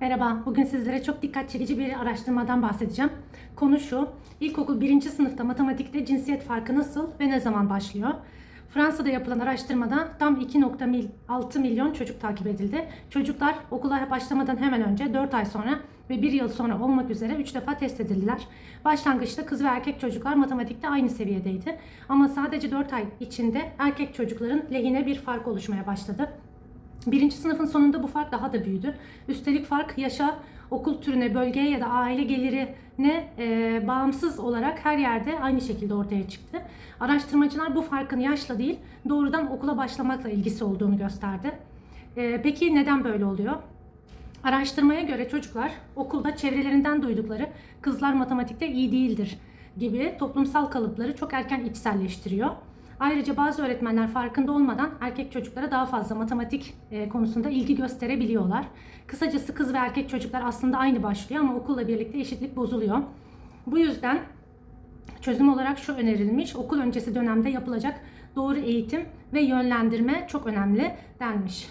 Merhaba, bugün sizlere çok dikkat çekici bir araştırmadan bahsedeceğim. Konu şu, ilkokul 1. sınıfta matematikte cinsiyet farkı nasıl ve ne zaman başlıyor? Fransa'da yapılan araştırmada tam 2.6 milyon çocuk takip edildi. Çocuklar okula başlamadan hemen önce 4 ay sonra ve 1 yıl sonra olmak üzere 3 defa test edildiler. Başlangıçta kız ve erkek çocuklar matematikte aynı seviyedeydi. Ama sadece 4 ay içinde erkek çocukların lehine bir fark oluşmaya başladı. Birinci sınıfın sonunda bu fark daha da büyüdü. Üstelik fark yaşa, okul türüne, bölgeye ya da aile gelirine e, bağımsız olarak her yerde aynı şekilde ortaya çıktı. Araştırmacılar bu farkın yaşla değil, doğrudan okula başlamakla ilgisi olduğunu gösterdi. E, peki neden böyle oluyor? Araştırmaya göre çocuklar okulda çevrelerinden duydukları kızlar matematikte iyi değildir gibi toplumsal kalıpları çok erken içselleştiriyor. Ayrıca bazı öğretmenler farkında olmadan erkek çocuklara daha fazla matematik e, konusunda ilgi gösterebiliyorlar. Kısacası kız ve erkek çocuklar aslında aynı başlıyor ama okulla birlikte eşitlik bozuluyor. Bu yüzden çözüm olarak şu önerilmiş. Okul öncesi dönemde yapılacak doğru eğitim ve yönlendirme çok önemli denmiş.